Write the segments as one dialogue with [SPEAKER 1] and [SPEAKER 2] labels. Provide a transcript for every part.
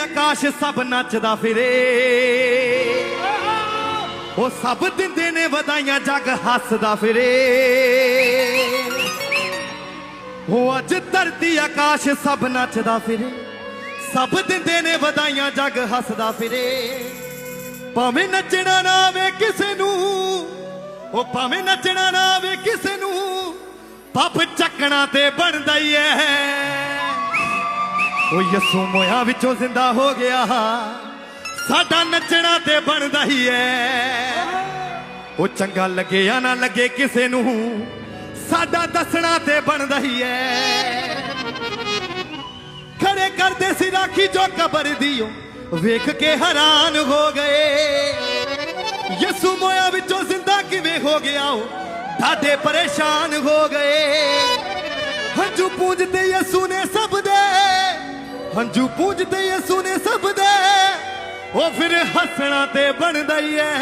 [SPEAKER 1] ਆਕਾਸ਼ ਸਭ ਨੱਚਦਾ ਫਿਰੇ। ਉਹ ਸਭ ਦਿੰਦੇ ਨੇ ਵਧਾਈਆਂ, ਜੱਗ ਹੱਸਦਾ ਫਿਰੇ। ਉਹ ਅੱਜ ਧਰਤੀ ਆਕਾਸ਼ ਸਭ ਨੱਚਦਾ ਫਿਰੇ। ਸਭ ਦਿੰਦੇ ਨੇ ਵਧਾਈਆਂ, ਜੱਗ ਹੱਸਦਾ ਫਿਰੇ। ਭਾਵੇਂ ਨੱਚਣਾ ਨਾ ਵੇ ਕਿਸੇ ਨੂੰ, ਉਹ ਭਾਵੇਂ ਨੱਚਣਾ ਨਾ ਵੇ ਕਿਸੇ ਨੂੰ, ਪੱਪ ਚੱਕਣਾ ਤੇ ਬਣਦਾ ਹੀ ਐ ਉਹ ਯਸੂ ਮੋਇਆ ਵਿੱਚੋਂ ਜ਼ਿੰਦਾ ਹੋ ਗਿਆ। ਸਾਡਾ ਨੱਚਣਾ ਤੇ ਬਣਦਾ ਹੀ ਐ। ਉਹ ਚੰਗਾ ਲੱਗੇ ਜਾਂ ਨਾ ਲੱਗੇ ਕਿਸੇ ਨੂੰ। ਸਾਡਾ ਦੱਸਣਾ ਤੇ ਬਣਦਾ ਹੀ ਐ। ਖੜੇ ਕਰਦੇ ਸੀ ਰਾਖੀ ਜੋ ਕਬਰ ਦੀਓ। ਵੇਖ ਕੇ ਹੈਰਾਨ ਹੋ ਗਏ। ਯਿਸੂ ਮੋਇਆ ਵਿੱਚੋਂ ਜ਼ਿੰਦਾ ਕਿਵੇਂ ਹੋ ਗਿਆ ਉਹ? ਦਾਦੇ ਪਰੇਸ਼ਾਨ ਹੋ ਗਏ। ਹੰਝੂ ਪੂੰਝਦੇ ਯਸੂ ਨੇ ਸਭ ਦੇ ਹੰਝੂ ਪੂੰਝਦੇ ਯਿਸੂ ਨੇ ਸਭ ਦੇ, ਉਹ ਫਿਰ ਹੱਸਣਾ ਤੇ ਬਣਦਾ ਹੀ ਐ।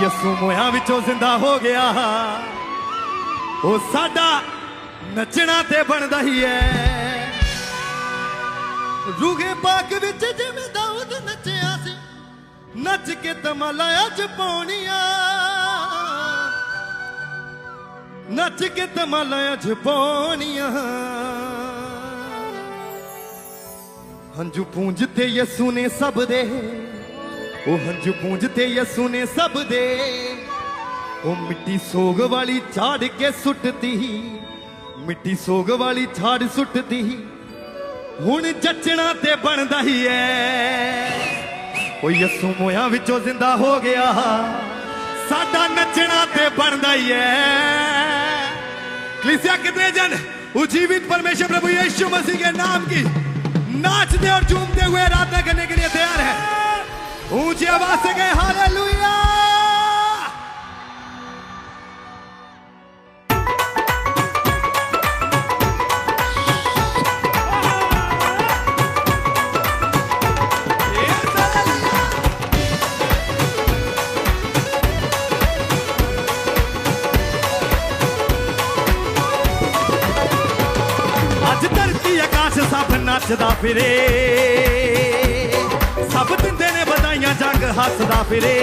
[SPEAKER 1] ਯਿਸੂ ਮੋਇਆ ਵਿੱਚੋਂ ਜ਼ਿੰਦਾ ਹੋ ਗਿਆ। ਉਹ ਸਾਡਾ ਨੱਚਣਾ ਤੇ ਬਣਦਾ ਹੀ ਐ। ਰੂਹੇ ਬਾਗ ਵਿੱਚ ਜਿਵੇਂ ਦਾਊਦ ਨੱਚਿਆ ਸੀ, ਨੱਚ ਕੇ ਤਮਾਲਾ ਅੱਜ ਪਾਉਣੀਆਂ ਨੱਚ ਕੇ ਤਮਾਲਾ ਅੱਜ ਪਾਉਣੀਆਂ ਹੰਝੂ ਪੂੰਝਦੇ ਯਸੂ ਨੇ ਸਭ ਦੇ। ਉਹ ਹੰਝੂ ਪੂੰਝਦੇ ਯਸੂ ਨੇ ਸਭ ਦੇ। ਉਹ ਮਿੱਟੀ ਸੋਗ ਵਾਲੀ ਛਾੜ ਕੇ ਸੁੱਟਦੀ। ਮਿੱਟੀ ਸੋਗ ਵਾਲੀ ਛਾੜ ਸੁੱਟਦੀ। ਹੁਣ ਜੱਚਣਾ ਤੇ ਬਣਦਾ ਹੀ ਐ। ਉਹ ਯਸੂ ਮੋਇਆ ਵਿੱਚੋਂ ਜ਼ਿੰਦਾ ਹੋ ਗਿਆ। ਸਾਡਾ ਨੱਚਣਾ ਤੇ ਬਣਦਾ ਹੀ ਐ। ਕਲੀਸਿਆ ਕਿਤਨੇ ਜਨ ਉਹ ਜੀਵਿਤ ਪਰਮੇਸ਼ਰ ਪ੍ਰਭੂ ਯਿਸੂ ਮਸੀਹ ਦੇ ਨਾਮ ਕੀ? नाचते और झूमते हुए आराधना करने के लिए तैयार है ऊंची आवाज से गए हालेलुया ਨੱਚਦਾ ਫਿਰੇ। ਸਭ ਦਿੰਦੇ ਨੇ ਵਧਾਈਆਂ, ਜੱਗ ਹੱਸਦਾ ਫਿਰੇ।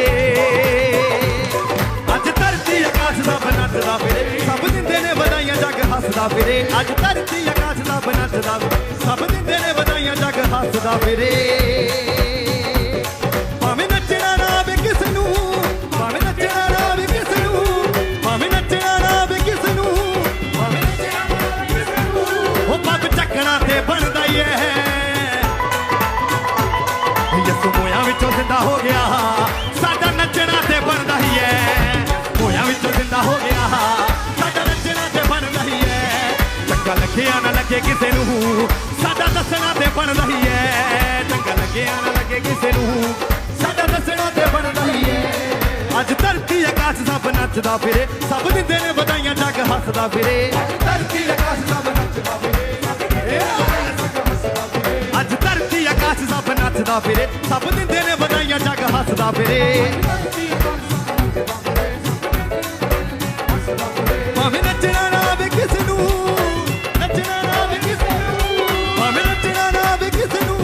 [SPEAKER 1] ਅੱਜ ਧਰਤੀ ਆਕਾਸ਼ ਦਾ ਨੱਚਦਾ ਫਿਰੇ। ਸਭ ਦਿੰਦੇ ਨੇ ਵਧਾਈਆਂ, ਜੱਗ ਹੱਸਦਾ ਫਿਰੇ। ਅੱਜ ਧਰਤੀ ਆਕਾਸ਼ ਦਾ ਨੱਚਦਾ ਫਿਰੇ। ਸਭ ਦਿੰਦੇ ਨੇ ਵਧਾਈਆਂ, ਜੱਗ ਹੱਸਦਾ ਫਿਰੇ। ਜ਼ਿੰਦਾ ਹੋ ਗਿਆ। ਸਾਡਾ ਨੱਚਣਾ ਤੇ ਬਣਦਾ ਹੀ ਐ। ਮੋਇਆ ਵਿੱਚੋਂ ਜ਼ਿੰਦਾ ਹੋ ਗਿਆ। ਸਾਡਾ ਨੱਚਣਾ ਤੇ ਬਣਦਾ ਹੀ ਐ। ਚੰਗਾ ਲੱਗਿਆ ਨਾ ਲੱਗੇ ਕਿਸੇ ਨੂੰ। ਸਾਡਾ ਦੱਸਣਾ ਤੇ ਬਣਦਾ ਹੀ ਐ। ਚੰਗਾ ਲੱਗਿਆ ਨਾ ਲੱਗੇ ਕਿਸੇ ਨੂੰ। ਸਾਡਾ ਦੱਸਣਾ ਤੇ ਬਣਦਾ ਹੀ ਐ। ਅੱਜ ਧਰਤੀ ਆਕਾਸ਼ ਸਭ ਨੱਚਦਾ ਫਿਰੇ। ਸਭ ਦਿੰਦੇ ਨੇ ਵਧਾਈਆਂ ਜੱਗ ਹੱਸਦਾ ਫਿਰੇ। ਧਰਤੀ ਆਕਾਸ਼ ਸਭ ਨੱਚਦਾ ਫਿਰੇ। ਅੱਜ ਧਰਤੀ ਆਕਾਸ਼ ਸਭ ਨੱਚਦਾ ਫਿਰੇ। ਸਭ ਦਿੰਦੇ ਨੇ ਹੱਸਦਾ ਫਿਰੇ। ਭਾਵੇਂ ਨੱਚਣਾ ਨਾ ਆਵੇ ਕਿਸ ਨੂੰ। ਨੱਚਣਾ ਨਾ ਆਵੇ ਕਿਸ ਨੂੰ। ਭਾਵੇਂ ਨੱਚਣਾ ਨਾ ਆਵੇ ਕਿਸ ਨੂੰ।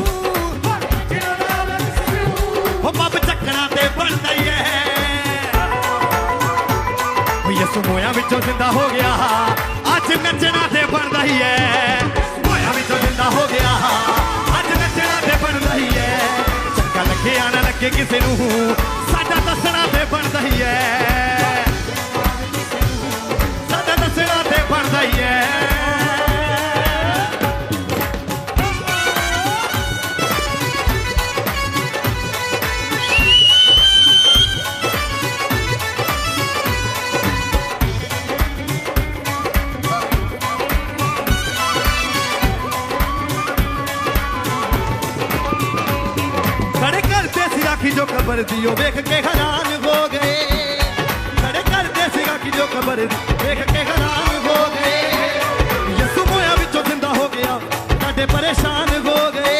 [SPEAKER 1] ਨੱਚਣਾ ਨਾ ਆਵੇ ਕਿਸ ਨੂੰ ਉਹ ਪੱਪ ਚੱਕਣਾ ਤੇ ਬਣਦਾ ਹੀ ਹੈ। ਉਹ ਯਸੂ ਮੋਇਆ ਵਿੱਚੋਂ ਜ਼ਿੰਦਾ ਹੋ ਗਿਆ। ਅੱਜ ਨੱਚਣਾ ਤੇ ਬਣਦਾ ਹੀ ਹੈ। ਲੱਗਿਆ ਕਿਸੇ ਨੂੰ ਸਾਡਾ ਦੱਸਣਾ ਤੇ ਬਣਦਾ ਹੀ ਐ ਸਾਡਾ ਦੱਸਣਾ ਤੇ ਬਣਦਾ ਹੀ ਐ ਉਹ ਵੇਖ ਕੇ ਹੈਰਾਨ ਹੋ ਗਏ। ਖੜੇ ਕਰਦੇ ਸੀ ਰਾਖੀ ਜੋ ਕਬਰ ਦੀ ਵੇਖ ਕੇ ਹੈਰਾਨ ਹੋ ਗਏ। ਯਿਸੂ ਮੋਇਆ ਵਿੱਚੋਂ ਜ਼ਿੰਦਾ ਹੋ ਗਿਆ ਸਾਡੇ ਪਰੇਸ਼ਾਨ ਹੋ ਗਏ।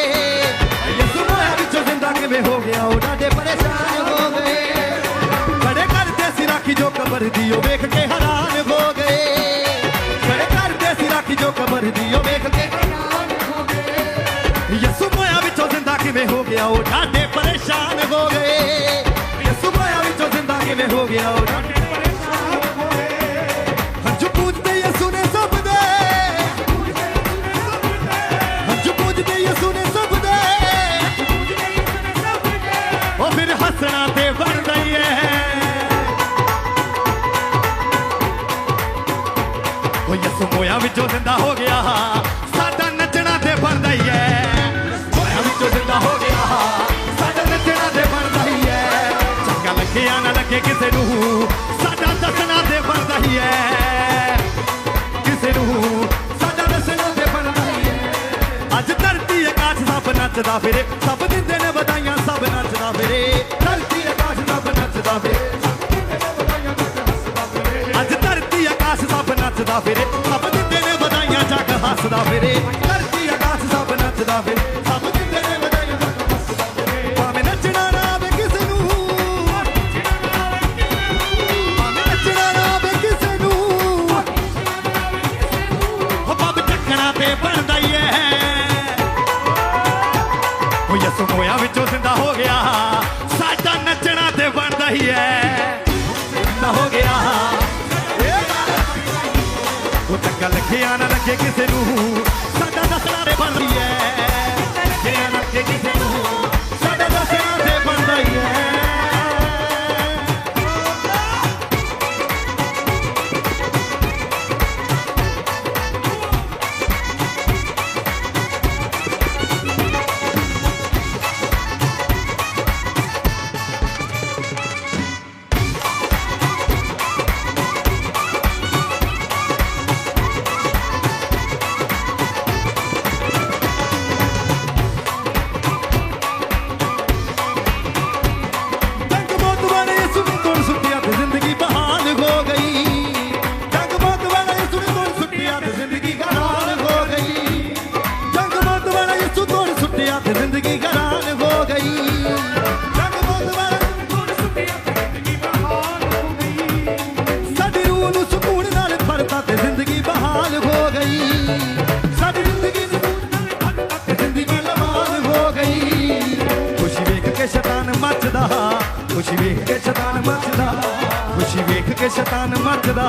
[SPEAKER 1] ਯਿਸੂ ਮੋਇਆ ਵਿੱਚੋਂ ਜ਼ਿੰਦਾ ਕਿਵੇਂ ਹੋ ਗਿਆ, ਉਹ ਸਾਡੇ ਪਰੇਸ਼ਾਨ ਹੋ ਗਏ। ਖੜੇ ਕਰਦੇ ਸੀ ਰਾਖੀ ਜੋ ਕਬਰ ਦੀ, ਉਹ ਵੇਖ ਕੇ ਹੈਰਾਨ ਹੋ ਗਏ। ਖੜੇ ਕਰਦੇ ਸੀ ਰਾਖੀ ਜੋ ਕਬਰ ਦੀ, ਉਹ ਵੇਖ ਗਿਆ, ਉਹ ਡਾਡੇ ਪਰੇਸ਼ਾਨ ਹੋ ਗਏ। ਯਸੂ ਮੋਇਆ ਵਿੱਚੋਂ ਜ਼ਿੰਦਾ ਕਿਵੇਂ ਹੋ ਗਿਆ, ਉਹ ਡਾਡੇ ਪੂਜਦੇ ਯਸੂ ਨੇ ਸਭ ਪੂਜਦੇ ਯਸੂ ਨੇ ਸਭ ਉਹ ਫਿਰ ਹੱਸਣਾ ਤੇ ਬਣਦਾ ਹੀ ਹੈ। ਉਹ ਯਸੂ ਮੋਇਆ ਵਿੱਚੋਂ ਜ਼ਿੰਦਾ ਹੋ ਗਿਆ। ਲੱਗਿਆ ਕਿਸੇ ਨੂੰ। ਸਾਡਾ ਦੱਸਣਾ ਤੇ ਬਣਦਾ ਹੀ ਹੈ ਕਿਸੇ ਨੂੰ। ਸਾਡਾ ਦੱਸਣਾ ਤੇ ਬਣਦਾ ਹੀ ਹੈ ਅੱਜ ਧਰਤੀ ਆਕਾਸ਼ ਸਭ ਨੱਚਦਾ ਫਿਰੇ। ਸਭ ਦਿੰਦੇ ਨੇ ਵਧਾਈਆਂ, ਸਭ ਨੱਚਦਾ ਫਿਰੇ। ਧਰਤੀ ਆਕਾਸ਼ ਸਭ ਨੱਚਦਾ ਫਿਰੇ। ਅੱਜ ਧਰਤੀ ਆਕਾਸ਼ ਸਭ ਨੱਚਦਾ ਫਿਰੇ। ਸਭ ਦਿੰਦੇ ਨੇ ਵਧਾਈਆਂ, ਜੱਗ ਹੱਸਦਾ ਫਿਰੇ। ਗੱਲ ਖਿਆਲ ਲੱਗਿਆ ਨਾ ਲੱਗੇ ਕਿਸੇ ਨੂੰ। ਸਾਡਾ ਦੱਸਣਾ ਤੇ ਬਣਦਾ ਹੀ ਐ। ਖੁਸ਼ੀ ਵੇਖ ਕੇ ਸ਼ੈਤਾਨ ਮੱਚਦਾ, ਖੁਸ਼ੀ ਵੇਖ ਕੇ ਸ਼ੈਤਾਨ ਮੱਚਦਾ।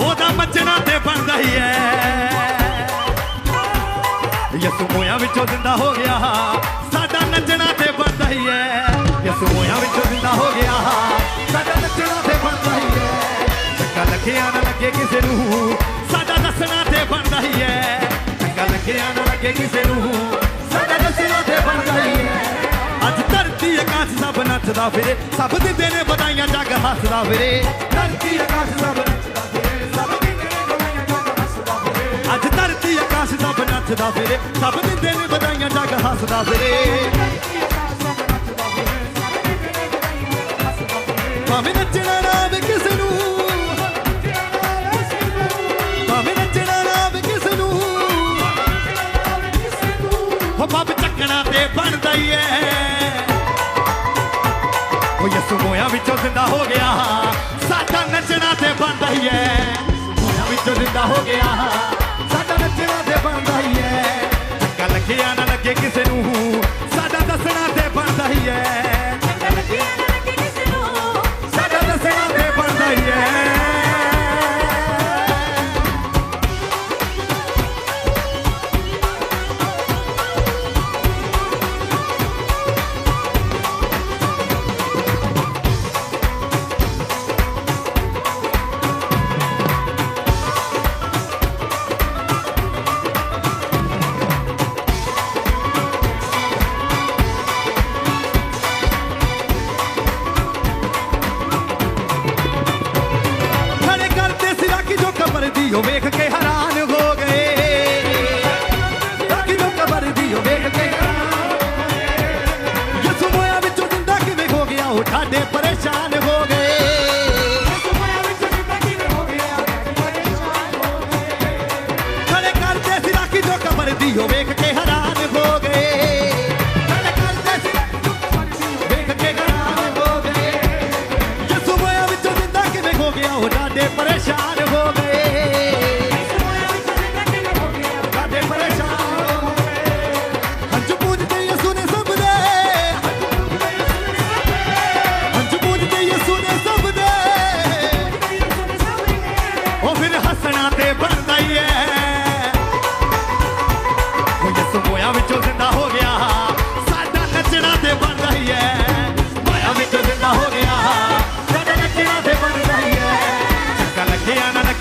[SPEAKER 1] ਉਹਦਾ ਮੱਚਣਾ ਤੇ ਬਣਦਾ ਹੀ ਐ। ਯਸੂ ਮੋਇਆ ਵਿੱਚੋਂ ਜ਼ਿੰਦਾ ਹੋ ਗਿਆ, ਸਾਡਾ ਨੱਚਣਾ ਤੇ ਬਣਦਾ ਹੀ ਐ। ਯਸੂ ਮੋਇਆ ਵਿੱਚੋਂ ਜ਼ਿੰਦਾ ਹੋ ਗਿਆ, ਸਾਡਾ ਨੱਚਣਾ ਤੇ ਬਣਦਾ ਹੀ ਐ। ਚੰਗਾ ਲੱਗਿਆ ਨਾ ਲੱਗੇ ਕਿਸੇ ਨੂੰ, ਸਾਡਾ ਦੱਸਣਾ ਤੇ ਬਣਦਾ ਹੀ ਐ। ਚੰਗਾ ਲੱਗਿਆ ਨਾ ਲੱਗੇ ਕਿਸੇ ਨੂੰ ਨੱਚਦਾ ਫਿਰੇ, ਸਭ ਦਿੰਦੇ ਨੇ ਵਧਾਈਆਂ ਜੱਗ ਹੱਸਦਾ ਫਿਰੇ। ਧਰਤੀ ਆਕਾਸ਼ ਸਭ ਨੱਚਦਾ ਫਿਰੇ ਸਭ ਦਿੰਦੇ ਨੇ ਵਧਾਈਆਂ ਜੱਗ ਹੱਸਦਾ ਫਿਰੇ। ਅੱਜ ਧਰਤੀ ਆਕਾਸ਼ ਸਭ ਨੱਚਦਾ ਫਿਰੇ, ਸਭ ਦਿੰਦੇ ਨੇ ਵਧਾਈਆਂ ਜੱਗ ਹੱਸਦਾ ਫਿਰੇ। ਭਾਵੇਂ ਨੱਚਣਾ ਨਾ ਆਵੇ ਕਿਸੇ ਨੂੰ। ਭਾਵੇਂ ਨੱਚਣਾ ਨਾ ਆਵੇ ਕਿਸੇ ਨੂੰ। ਹੋ ਬੱਬ ਚੱਕਣਾ ਤੇ ਬਣਦਾ ਹੀ ਐ ਉਹ ਵਿੱਚੋਂ ਜ਼ਿੰਦਾ ਹੋ ਗਿਆ। ਸਾਡਾ ਨੱਚਣਾ ਤੇ ਬਣਦਾ ਹੀ ਐ ਮੋਇਆ ਵਿੱਚੋਂ ਜ਼ਿੰਦਾ ਹੋ ਗਿਆ। ਸਾਡਾ ਨੱਚਣਾ ਤੇ ਬਣਦਾ ਹੀ ਐ ਚੰਗਾ ਲੱਗਿਆ ਨਾ ਲੱਗੇ ਕਿਸੇ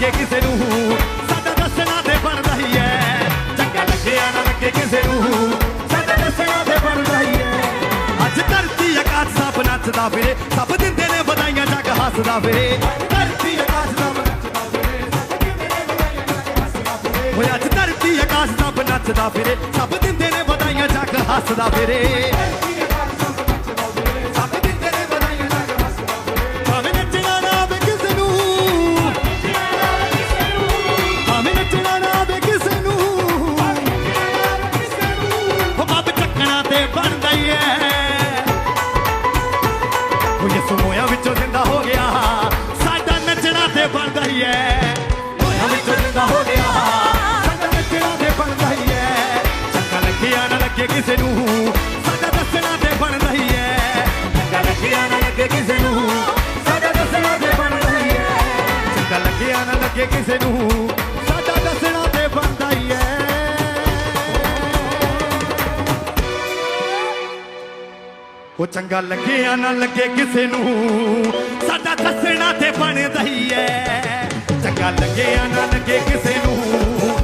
[SPEAKER 1] ਲੱਗੇ ਕਿਸੇ ਨੂੰ। ਸਾਡਾ ਦੱਸਣਾ ਤੇ ਬਣਦਾ ਹੀ ਐ।
[SPEAKER 2] ਚੰਗਾ ਲੱਗਿਆ ਨਾ ਲੱਗੇ ਕਿਸੇ ਨੂੰ।
[SPEAKER 1] ਸਾਡਾ ਦੱਸਣਾ ਤੇ ਬਣਦਾ ਹੀ ਐ। ਅੱਜ ਧਰਤੀ ਆਕਾਸ਼ ਸਭ ਨੱਚਦਾ ਫਿਰੇ ਸਭ ਦਿੰਦੇ ਨੇ ਵਧਾਈਆਂ, ਜੱਗ ਹੱਸਦਾ ਫਿਰੇ ਧਰਤੀ ਆਕਾਸ਼ ਸਭ ਨੱਚਦਾ ਫਿਰੇ ਸਭ ਦਿੰਦੇ ਨੇ ਵਧਾਈਆਂ ਜੱਗ ਹੱਸਦਾ ਫਿਰੇ ਹੋਇਆ ਅੱਜ ਧਰਤੀ ਅਕਾਸ਼ ਸਭ ਨੱਚਦਾ ਫਿਰੇ ਸਭ ਦਿੰਦੇ ਨੇ ਵਧਾਈਆਂ, ਜੱਗ ਹੱਸਦਾ ਫਿਰੇ ਕਿਸੇ ਨੂੰ, ਸਾਡਾ ਦੱਸਣਾ ਤੇ ਬਣਦਾ ਹੀ ਐ ਉਹ ਚੰਗਾ ਲੱਗੇ ਆ, ਨਾ ਲੱਗੇ ਕਿਸੇ ਨੂੰ, ਸਾਡਾ ਦੱਸਣਾ ਤੇ ਬਣਦਾ ਹੀ ਐ ਚੰਗਾ ਲੱਗੇ ਆ, ਨਾ ਲੱਗੇ ਕਿਸੇ ਨੂੰ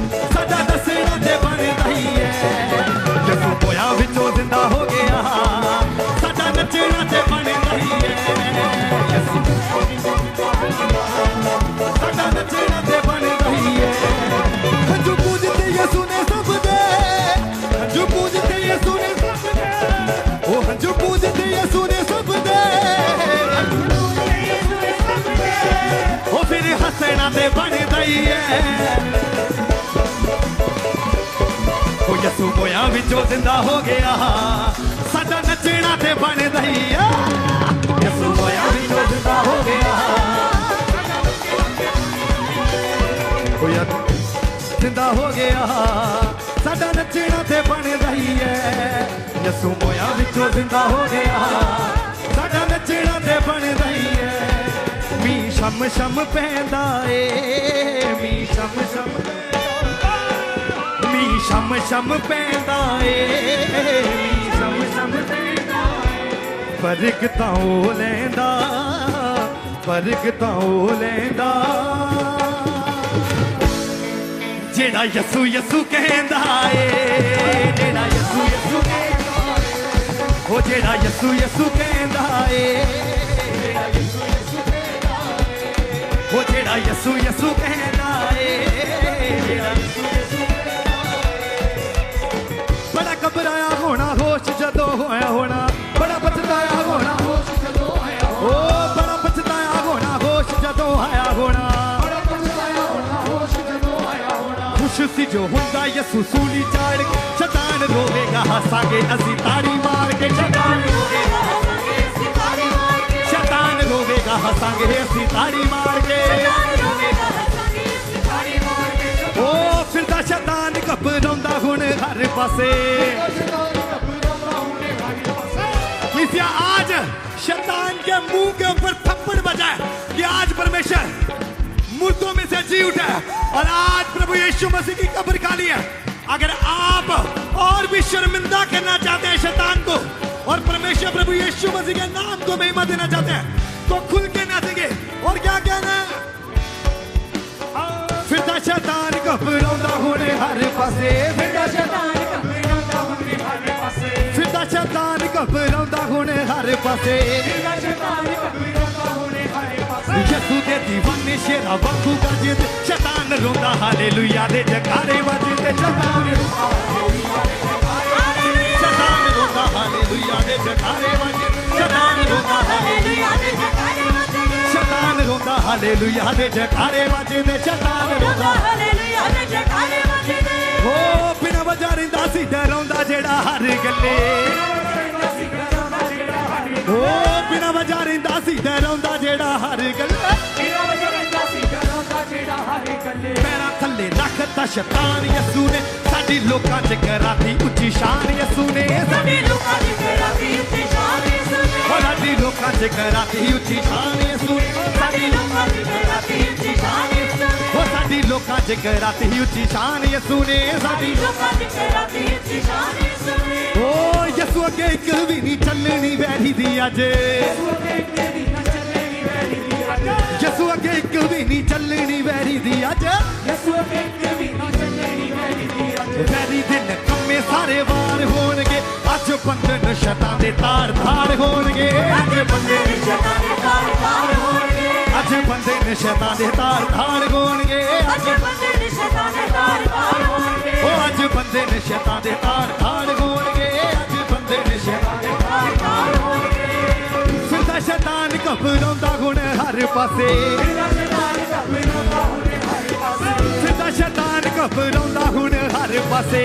[SPEAKER 1] ਤੇ ਬਣਦਾ ਹੀ ਐ। ਉਹ ਯਿਸੂ ਮੋਇਆ ਵਿੱਚੋਂ ਜ਼ਿੰਦਾ ਹੋ ਗਿਆ। ਸਾਡਾ ਨੱਚਣਾ ਤੇ ਬਣਦਾ ਹੀ ਐ। ਯਿਸੂ ਮੋਇਆ ਵਿੱਚੋਂ ਜ਼ਿੰਦਾ ਹੋ ਗਿਆ। ਹੋਇਆ ਜ਼ਿੰਦਾ ਹੋ ਗਿਆ। ਸਾਡਾ ਨੱਚਣਾ ਤੇ ਬਣਦਾ ਹੀ ਐ। ਯਸੂ ਮੋਇਆ ਵਿੱਚੋਂ ਜ਼ਿੰਦਾ ਹੋ ਗਿਆ। ਸਾਡਾ ਨੱਚਣਾ ਤੇ ਬਣਦਾ ਸ਼ਮ ਸ਼ਮ ਪੈਂਦਾ ਏ। ਮੀ ਸ਼ਮ ਸ਼ਮ ਮੀ ਸ਼ਮ ਸ਼ਮ ਪੈਂਦਾ ਏ। ਮੀ ਸ਼ਮ ਸ਼ਮ ਪੈਂਦਾ ਏ। ਫ਼ਰਕ ਤਾਂ ਉਹ ਲੈਂਦਾ ਫ਼ਰਕ ਤਾਂ ਉਹ ਲੈਂਦਾ। ਜਿਹੜਾ ਯਸੂ ਯਸੂ ਕਹਿੰਦਾ ਏ, ਜਿਹੜਾ ਯਸੂ ਯਸੂ ਕਹਿੰਦਾ ਏ, ਉਹ ਜਿਹੜਾ ਯਸੂ ਯਸੂ ਕਹਿੰਦਾ ਏ। ਉਹ ਜਿਹੜਾ ਯਸੂ ਯਸੂ ਕਹਿੰਦਾ ਏ, ਜਿਹੜਾ ਯਸੂ ਯਸੂ ਬੜਾ ਘਬਰਾਇਆ ਹੋਣਾ, ਹੋਸ਼ ਜਦੋਂ ਹੋਇਆ ਹੋਣਾ। ਬੜਾ ਪਛਤਾਇਆ ਹੋਣਾ, ਹੋਸ਼ ਜਦੋਂ ਆਇਆ ਓ, ਬੜਾ ਪਛਤਾਇਆ ਹੋਣਾ, ਹੋਸ਼ ਜਦੋਂ ਆਇਆ ਹੋਣਾ। ਬੜਾ ਪਛਤਾਇਆ ਹੋਣਾ, ਹੋਸ਼ ਜਦੋਂ ਆਇਆ ਹੋਣਾ। ਖੁਸ਼ ਸੀ ਜੋ ਹੁੰਦਾ ਯਸੂ ਸੂਲੀ ਚਾੜ ਕੇ। ਸ਼ੈਤਾਨ ਰੋਵੇਗਾ ਹੱਸਾਂਗੇ ਅਸੀਂ ਤਾੜੀ ਮਾਰ ਕੇ। ਸ਼ੈਤਾਨ ਰੋਵੇਗਾ हसांगे ऐसी ताड़ी मार के। ओ शैतान कप हुन हर पासे। किसिया आज शैतान के मुँह के ऊपर थप्पड़ बजाए कि आज परमेश्वर मुर्दों में से जी उठा और आज प्रभु यीशु मसीह की कब्र खाली है। अगर आप और भी शर्मिंदा करना चाहते हैं शैतान को और परमेश्वर प्रभु यीशु मसीह के नाम को महिमा देना चाहते हैं को खुल के ना देंगे और क्या कहना ਫਿਰਦਾ ਸ਼ੈਤਾਨ ਘਬਰਾਉਂਦਾ ਹੁਣੇ ਹਰ ਪਾਸੇ ਫਿਰਦਾ ਸ਼ੈਤਾਨ ਘਬਰਾਉਂਦਾ ਹੁਣੇ ਹਰ ਪਾਸੇ ਫਿਰਦਾ ਸ਼ੈਤਾਨ ਘਬਰਾਉਂਦਾ ਹੁਣੇ ਹਰ ਪਾਸੇ ਫਿਰਦਾ ਸ਼ੈਤਾਨ ਘਬਰਾਉਂਦਾ ਹੁਣੇ ਹਰ ਪਾਸੇ ਯਿਸੂ ਦੇ دیਵਾਨੇ ਸ਼ੇਰਾ ਵਾਂਗੂ ਗਰਜਦੇ ਸ਼ੈਤਾਨ ਰੋਂਦਾ ਹਾਲੇਲੂਇਆ ਦੇ ਜਕਾਰੇ ਵੱਜਦੇ ਸ਼ੈਤਾਨ ਰੋਂਦਾ ਹਾਲੇਲੂਇਆ ਦੇ ਜਕਾਰੇ ਵੱਜਦੇ ਸ਼ੈਤਾਨ ਰੋਂਦਾ, ਹਾਲੇਲੂਇਆ। ਦੇ ਜਕਾਰੇ ਵੱਜਦੇ ਸ਼ੈਤਾਨ ਰੋਂਦਾ, ਹਾਲੇਲੂਇਆ। ਦੇ ਜਕਾਰੇ ਵੱਜਦੇ, ਸ਼ੈਤਾਨ ਰੋਂਦਾ। ਹਾਲੇਲੂਇਆ ਦੇ ਜਕਾਰੇ ਵੱਜਦੇ ਸ਼ੈਤਾਨ ਰੋਂਦਾ ਓ, ਬਿਨਾ ਵਜਾ ਰਿੰਦਾ ਸੀ ਡਰਾਉਂਦਾ ਜਿਹੜਾ ਹਰ ਗੱਲੇ। ਬਿਨਾ ਵਜਾ ਰਿੰਦਾ ਸੀ ਡਰਾਉਂਦਾ ਜਿਹੜਾ ਹਰ ਗੱਲੇ। ਪੈਰਾਂ ਥੱਲੇ ਰੱਖਤਾ ਸ਼ੈਤਾਨ ਯਸੂ ਨੇ। ਸਾਡੀ ਲੋਕਾਂ 'ਚ ਕਰਾਤੀ ਉੱਚੀ ਸ਼ਾਨ ਯਸੂ ਨੇ। ਸਾਡੀ ਲੋਕਾਂ 'ਚ ਕਰਾਤੀ ਉੱਚੀ ਸ਼ਾਨ ਯਸੂ ਨੇ ਓ ਸਾਡੀ ਲੋਕਾਂ 'ਚ ਕਰਾਤੀ ਉੱਚੀ ਸ਼ਾਨ ਯਸੂ ਨੇ ਸਾਡੀ ਲੋਕਾਂ 'ਚ ਕਰਾਤੀ ਉੱਚੀ ਸ਼ਾਨ ਯਸੂ ਨੇ ਸਾਡੀ ਲੋਕਾਂ 'ਚ ਕਰਾਤੀ ਉੱਚੀ ਸ਼ਾਨ ਯਸੂ ਨੇ ਓ ਯਸੂ ਅੱਗੇ ਇੱਕ ਵੀ ਨਹੀਂ ਚੱਲਣੀ ਵੈਰੀ ਦੀ ਅੱਜ। ਯਸੂ ਅੱਗੇ ਇੱਕ ਵੀ ਨਹੀਂ ਚੱਲਣੀ ਵੈਰੀ ਦੀ ਅੱਜ। ਵੈਰੀ ਦਿਨ ਸਾਰੇ ਵਾਰ ਹੋਣਗੇ ਅੱਜ। ਬੰਧਨ ਸ਼ਤਾਂ ਦੇ ਤਾਰ ਤਾਰ ਹੋਣਗੇ। ਅੱਜ
[SPEAKER 2] ਸ਼ੈਤਾਨ ਦੇ ਤਾਰ ਤਾਰ
[SPEAKER 1] ਗੋਣਗੇ
[SPEAKER 2] ਅੱਜ ਬੰਦੇ ਨੇ ਸ਼ੈਤਾਨ ਦੇ ਤਾਰ ਤਾਰ ਹੋਣਗੇ।
[SPEAKER 1] ਉਹ ਅੱਜ ਬੰਦੇ ਨੇ ਸ਼ੈਤਾਨ ਦੇ ਤਾਰ ਤਾਰ ਗੋਣਗੇ ਅੱਜ ਬੰਦੇ ਨੇ ਸ਼ੈਤਾਨ ਦੇ
[SPEAKER 2] ਤਾਰ ਤਾਰ ਹੋਣਗੇ।
[SPEAKER 1] ਫਿਰਦਾ ਸ਼ੈਤਾਨ ਘਬਰਾਉਂਦਾ ਹੁਣ ਹਰ ਪਾਸੇ। ਫਿਰਦਾ ਸ਼ੈਤਾਨ ਘਬਰਾਉਂਦਾ ਹੁਣ ਹਰ ਪਾਸੇ।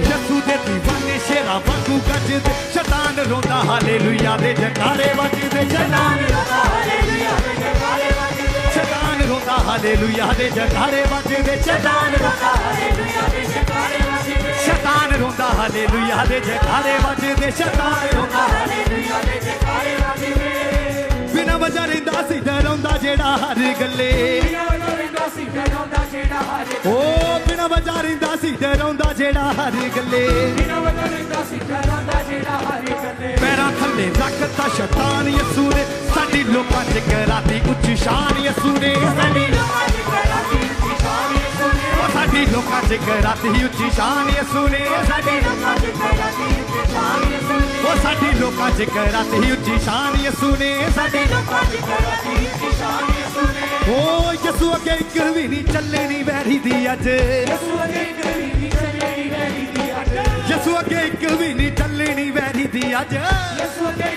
[SPEAKER 1] ਯਸੂ ਦੇ دیਵਾਨੇ ਸ਼ੇਰਾ ਵਾਂਗੂ ਗੱਜਦੇ ਸ਼ੈਤਾਨ ਰੋਂਦਾ, ਹਾਲੇਲੂਇਆ ਦੇ ਜਕਾਰੇ ਵੱਜਦੇ, ਸ਼ੈਤਾਨ
[SPEAKER 2] ਰੋਦਾ, ਹਾਲੇਲੂਇਆ ਦੇ ਜਕਾਰੇ ਵੱਜਦੇ।
[SPEAKER 1] ਸ਼ੈਤਾਨ ਰੋਂਦਾ, ਹਾਲੇਲੂਇਆ ਦੇ ਜਕਾਰੇ ਵੱਜਦੇ, ਸ਼ੈਤਾਨ
[SPEAKER 2] ਰੋਦਾ, ਹਾਲੇਲੂਇਆ ਦੇ ਜਕਾਰੇ ਵੱਜਦੇ।
[SPEAKER 1] ਸ਼ੈਤਾਨ ਰੋਂਦਾ, ਹਾਲੇਲੂਇਆ ਦੇ ਜਕਾਰੇ ਵੱਜਦੇ, ਸ਼ੈਤਾਨ ਰੋਂਦਾ,
[SPEAKER 2] ਹਾਲੇਲੂਇਆ ਦੇ ਜਕਾਰੇ ਵੱਜਦੇ।
[SPEAKER 1] ਬਿਨਾ ਵਜ੍ਹਾ ਰਹਿੰਦਾ ਸੀ ਡਰਾਉਂਦਾ ਜਿਹੜਾ ਹਰ ਗੱਲੇ। ਓ ਬਿਨਾ ਵਜ੍ਹਾ ਰਹਿੰਦਾ ਸੀ ਡਰਾਉਂਦਾ ਜਿਹੜਾ ਹਰ ਗੱਲੇ। ਪੈਰਾਂ ਥੱਲੇ ਰੱਖਤਾ ਸ਼ੈਤਾਨ ਸਾਡੀ ਲੋਕਾਂ ਉੱਚੀ ਸ਼ਾਨ ਯਸੂ ਨੇ ਸਾਡੀ
[SPEAKER 2] ਲੋਕਾਂ ਦੀ ਕਰਾਤੀ ਉੱਚੀ ਸ਼ਾਨ ਯਿਸੂ ਨੇ।
[SPEAKER 1] ਉਹ ਸਾਡੀ ਲੋਕਾਂ 'ਚ ਕਰਾਤੀ ਉੱਚੀ ਸ਼ਾਨ ਯਸੂ ਨੇ ਸਾਡੀ
[SPEAKER 2] ਲੋਕਾਂ ਦੀ ਕਰਾਤੀ ਉੱਚੀ ਸ਼ਾਨ ਯਿਸੂ ਨੇ।
[SPEAKER 1] ਓ ਯਸੂ ਅੱਗੇ ਇੱਕ ਵੀ ਨਹੀਂ ਚੱਲੇ ਨਹੀਂ ਵੈਰੀ ਦੀ ਅੱਜ।
[SPEAKER 2] ਯਿਸੂ ਅਗੇ ਕਰੀ ਨਹੀਂ ਚੱਲੇਗੀ ਵੈਰੀ ਦੀ ਅੱਜ।
[SPEAKER 1] ਯਸੂ ਅੱਗੇ ਇੱਕ ਵੀ ਨਹੀਂ ਚੱਲੇ ਵੈਰੀ ਦੀ ਅੱਜ।
[SPEAKER 2] ਯਿਸੂ ਅਗੇ